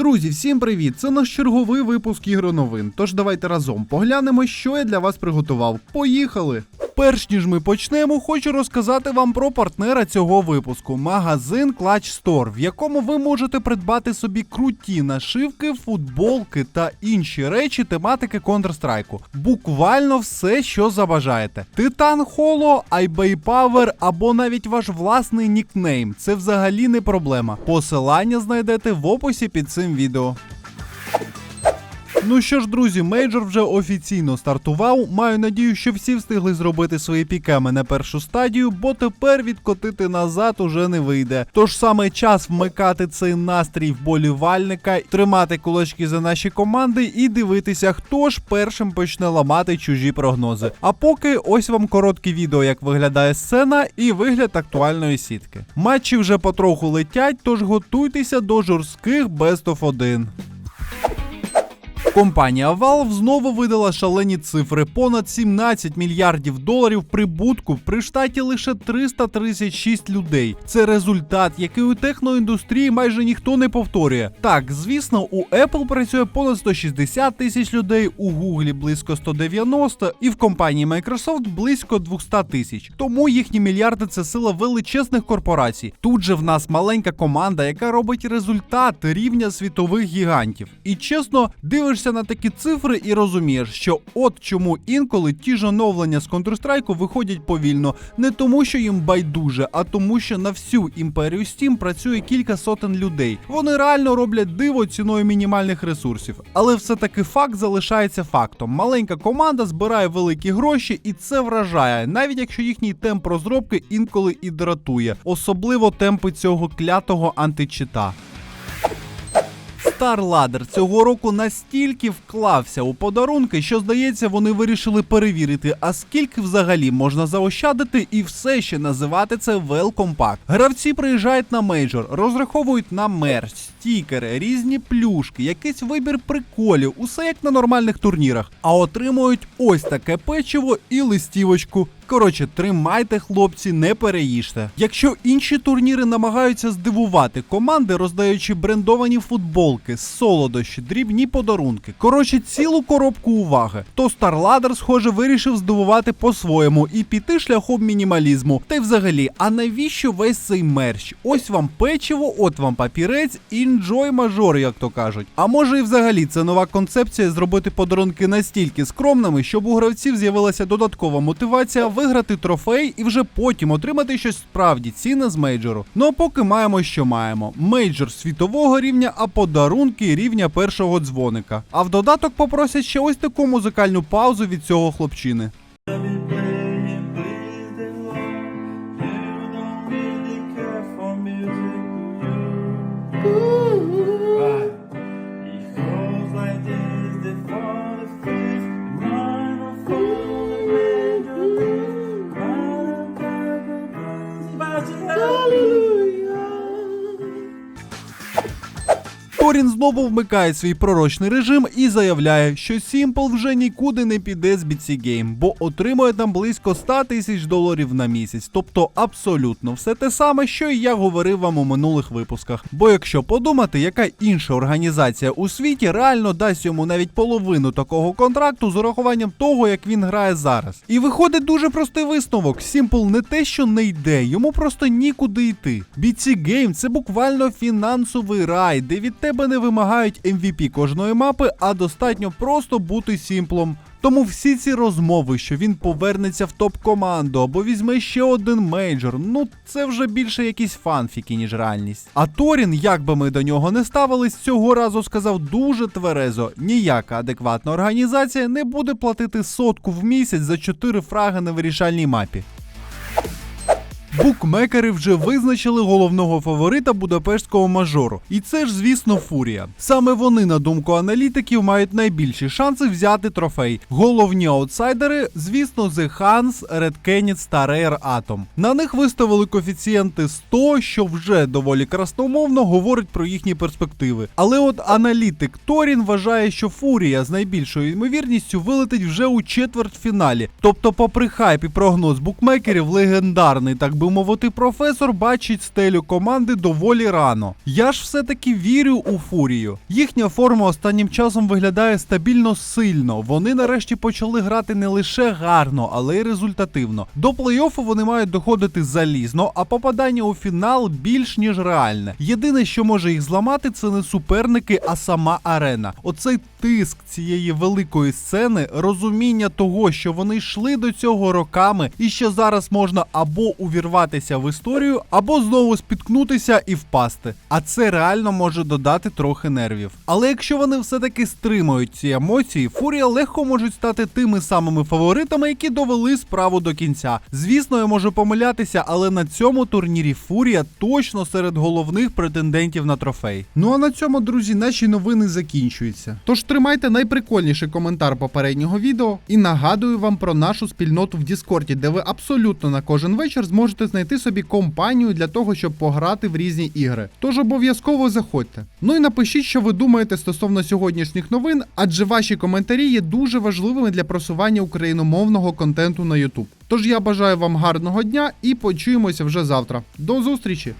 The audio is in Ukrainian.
Друзі, всім привіт! Це наш черговий випуск ігроновин. Тож давайте разом поглянемо, що я для вас приготував. Поїхали! Перш ніж ми почнемо, хочу розказати вам про партнера цього випуску магазин Clutch Store, в якому ви можете придбати собі круті нашивки, футболки та інші речі тематики Counter-Strike. Буквально все, що забажаєте. Титан Холо, iBay Power або навіть ваш власний нікнейм. Це взагалі не проблема. Посилання знайдете в описі під цим відео. Ну що ж, друзі, мейджор вже офіційно стартував. Маю надію, що всі встигли зробити свої пікеми на першу стадію, бо тепер відкотити назад уже не вийде. Тож саме час вмикати цей настрій вболівальника, тримати кулачки за наші команди і дивитися, хто ж першим почне ламати чужі прогнози. А поки ось вам коротке відео, як виглядає сцена, і вигляд актуальної сітки. Матчі вже потроху летять, тож готуйтеся до жорстких Best of 1. Компанія Valve знову видала шалені цифри: понад 17 мільярдів доларів прибутку при штаті лише 336 людей. Це результат, який у техноіндустрії майже ніхто не повторює. Так, звісно, у Apple працює понад 160 тисяч людей, у Google близько 190 і в компанії Microsoft близько 200 тисяч. Тому їхні мільярди це сила величезних корпорацій. Тут же в нас маленька команда, яка робить результат рівня світових гігантів. І чесно, дивишся на такі цифри і розумієш, що от чому інколи ті ж оновлення з Counter-Strike виходять повільно, не тому, що їм байдуже, а тому, що на всю імперію Steam працює кілька сотень людей. Вони реально роблять диво ціною мінімальних ресурсів. Але все-таки факт залишається фактом. Маленька команда збирає великі гроші, і це вражає, навіть якщо їхній темп розробки інколи і дратує, особливо темпи цього клятого античита. StarLadder цього року настільки вклався у подарунки, що здається, вони вирішили перевірити, а скільки взагалі можна заощадити і все ще називати це Pack. Гравці приїжджають на мейджор, розраховують на мерч, стікери, різні плюшки, якийсь вибір приколів, усе як на нормальних турнірах. А отримують ось таке печиво і листівочку. Коротше, тримайте, хлопці, не переїжте. Якщо інші турніри намагаються здивувати команди, роздаючи брендовані футболки, солодощі, дрібні подарунки. Коротше, цілу коробку уваги, то StarLadder, схоже, вирішив здивувати по-своєму і піти шляхом мінімалізму. Та й взагалі, а навіщо весь цей мерч? Ось вам печиво, от вам папірець, інджой мажор, як то кажуть. А може і взагалі це нова концепція зробити подарунки настільки скромними, щоб у гравців з'явилася додаткова мотивація виграти трофей і вже потім отримати щось справді цінне з мейджору. Ну а поки маємо, що маємо: мейджор світового рівня, а подарунки рівня першого дзвоника. А в додаток попросять ще ось таку музикальну паузу від цього хлопчини. Playing, Imagine. Торін знову вмикає свій пророчний режим і заявляє, що Сімпл вже нікуди не піде з BC Game, бо отримує там близько 100 тисяч доларів на місяць. Тобто абсолютно все те саме, що і я говорив вам у минулих випусках. Бо якщо подумати, яка інша організація у світі реально дасть йому навіть половину такого контракту з урахуванням того, як він грає зараз. І виходить дуже простий висновок: Сімпл не те, що не йде, йому просто нікуди йти. BC Game – це буквально фінансовий рай, де від тебе не вимагають MVP кожної мапи, а достатньо просто бути сімплом. Тому всі ці розмови, що він повернеться в топ-команду або візьме ще один мейджор, ну це вже більше якісь фанфіки, ніж реальність. А Торін, як би ми до нього не ставились, цього разу сказав дуже тверезо: ніяка адекватна організація не буде платити сотку в місяць за 4 фраги на вирішальній мапі. Букмекери вже визначили головного фаворита будапештського мажору, і це ж, звісно, фурія. Саме вони, на думку аналітиків, мають найбільші шанси взяти трофей. Головні аутсайдери, звісно, The Hans, Red Canids та Rare Atom. На них виставили коефіцієнти 100, що вже доволі красномовно говорить про їхні перспективи. Але от аналітик Торін вважає, що фурія з найбільшою ймовірністю вилетить вже у четвертьфіналі. Тобто, попри хайп і прогноз букмекерів, легендарний, так би мовити, професор бачить стелю команди доволі рано. Я ж все-таки вірю у фурію. Їхня форма останнім часом виглядає стабільно сильно. Вони нарешті почали грати не лише гарно, але й результативно. До плей-оффу вони мають доходити залізно, а попадання у фінал більш ніж реальне. Єдине, що може їх зламати, це не суперники, а сама арена. Оцей тиск цієї великої сцени, розуміння того, що вони йшли до цього роками, і що зараз можна або увірватися в історію, або знову спіткнутися і впасти. А це реально може додати трохи нервів. Але якщо вони все-таки стримують ці емоції, Фурія легко можуть стати тими самими фаворитами, які довели справу до кінця. Звісно, я можу помилятися, але на цьому турнірі Фурія точно серед головних претендентів на трофей. Ну а на цьому, друзі, наші новини закінчуються. Тож тримайте найприкольніший коментар попереднього відео і нагадую вам про нашу спільноту в Діскорді, де ви абсолютно на кожен вечір зможете знайти собі компанію для того, щоб пограти в різні ігри. Тож обов'язково заходьте. Ну і напишіть, що ви думаєте стосовно сьогоднішніх новин, адже ваші коментарі є дуже важливими для просування україномовного контенту на YouTube. Тож я бажаю вам гарного дня і почуємося вже завтра. До зустрічі!